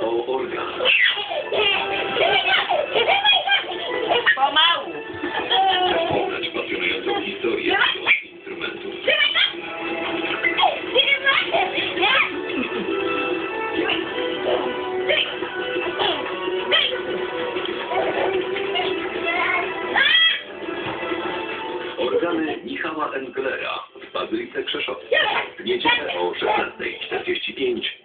O organach? Pomału. Poznać pasjonującą historię Michała Englera w Bazylice Krzeszowskiej. W niedzielę o 16.45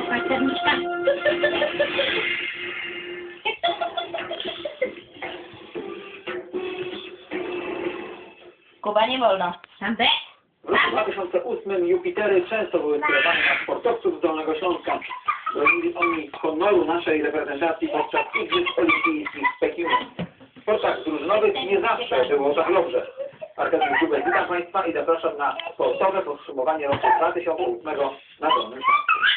Pasterniczkę. Kuba nie wolno. Sam be? W roku 2008 Jupitery często były skierowane na sportowców z Dolnego Śląska. Bronili oni honoru naszej reprezentacji podczas Igrzysk Olimpijskich w Pekinie. W sportach drużynowych nie zawsze było tak dobrze. Arkadiusz Dubek, witam Państwa i zapraszam na sportowe podsumowanie roku 2008 na Dolnym Śląsku.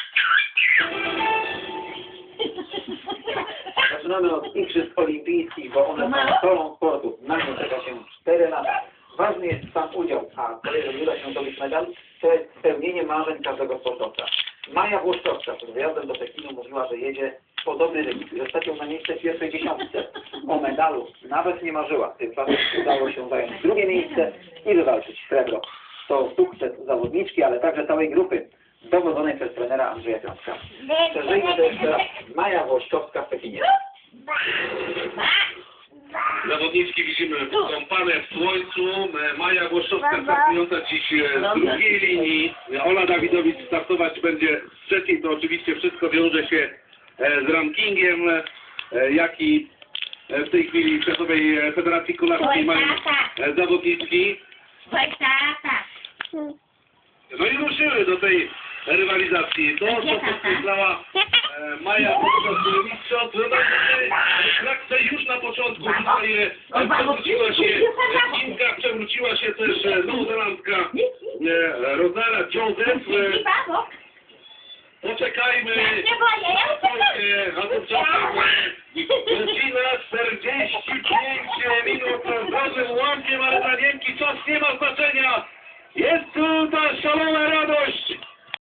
Zaczynamy od Igrzysk Olimpijskich, bo one są solą sportu. Na nie czeka się 4 lata. Ważny jest sam udział, a to, jeżeli uda się zdobyć medal, to jest spełnienie marzeń każdego sportowca. Maja Włoszczowska przed wyjazdem do Pekinu mówiła, że jedzie po dobry wynik, że ją na miejsce w pierwszej dziesiątce. O medalu nawet nie marzyła. Tymczasem udało się zająć drugie miejsce i wywalczyć srebro. To sukces zawodniczki, ale także całej grupy, dowodzonej przez trenera Andrzeja Piątka. Przeżyjmy to jeszcze raz. Maja Włoszczowska w Pekinie. Zawodniczki widzimy kąpane w słońcu. E, Maja Głoszowska startująca dziś e, z drugiej linii. Ola Dawidowicz startować będzie z trzeciej. To oczywiście wszystko wiąże się e, z rankingiem, e, jaki e, w tej chwili w Światowej e, Federacji Kolarskiej mają e, zawodniczki. No i ruszyły do tej rywalizacji. To, co podkreślała e, Maja Mistrzot, no w klatce już na początku tutaj e, przewróciła się e, Chinka, przewróciła się też e, Nowozelandka e, Rozara Joseph. E, poczekajmy. A tymczasem e, godzina 45 minut z dużym łamkiem, ale dla Niemki czas nie ma znaczenia. Jest tu ta szalona radość.